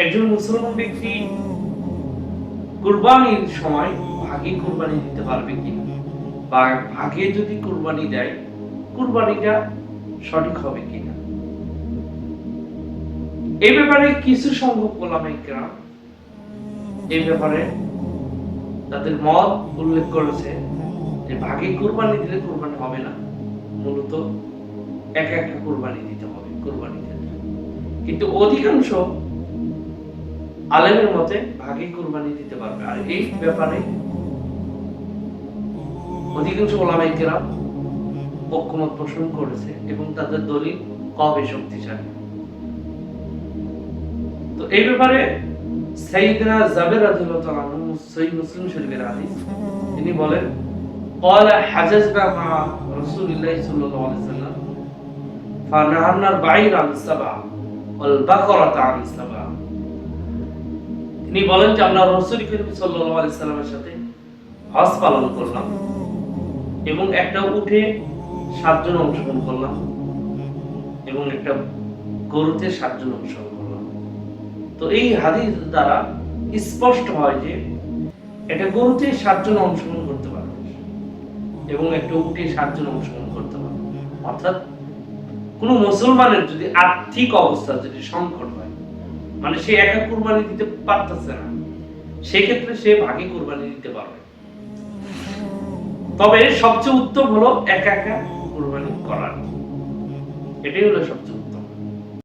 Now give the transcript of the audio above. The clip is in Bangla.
একজন মুসলমান ব্যক্তি কুরবানির সময় ভাগে কুরবানি দিতে পারবে কিনা? বা ভাগে যদি কুরবানি দেয়, কুরবানিটা সঠিক হবে কিনা? এই ব্যাপারে কিছু সংখ্যক ওলামাই কেরাম এই ব্যাপারে তাদের মত উল্লেখ করেছে যে ভাগে কুরবানি দিলে কুরবানি হবে না, মূলত একা একা কুরবানি দিতে হবে, কুরবানি কিন্তু অধিকাংশ আলেমের মতে ভাগে কুরবানি দিতে পারবে আর এই ব্যাপারে অধিকাংশ ওলামাই কেরাম ঐক্যমত পোষণ করেছে এবং তাদের দলিল কবে শক্তিশালী তো এই ব্যাপারে সাইয়েদনা জাবের রাদিয়াল্লাহু তাআলা আনহু সহিহ মুসলিম শরীফের হাদিস তিনি বলেন قال حجزنا مع رسول الله صلى الله عليه وسلم فنهرنا البعير عن السبع والبقرة عن السبع তিনি বলেন যে আমরা সাথে হজ পালন করলাম এবং একটা উঠে সাতজন অংশগ্রহণ করলাম এবং একটা গরুতে সাতজন অংশগ্রহণ করলাম। তো এই হাদিস দ্বারা স্পষ্ট হয় যে এটা গরুতে সাতজন অংশগ্রহণ করতে পারবে এবং একটা উঠে সাতজন অংশগ্রহণ করতে পারবে অর্থাৎ কোনো মুসলমানের যদি আর্থিক অবস্থা যদি সংকট হয় মানে সে একা কুরবানি দিতে পারতেছে না। সেক্ষেত্রে সে ভাগে কুরবানি দিতে পারবে। তবে সবচেয়ে উত্তম হলো একা একা কুরবানি করার। এটাই হলো সবচেয়ে।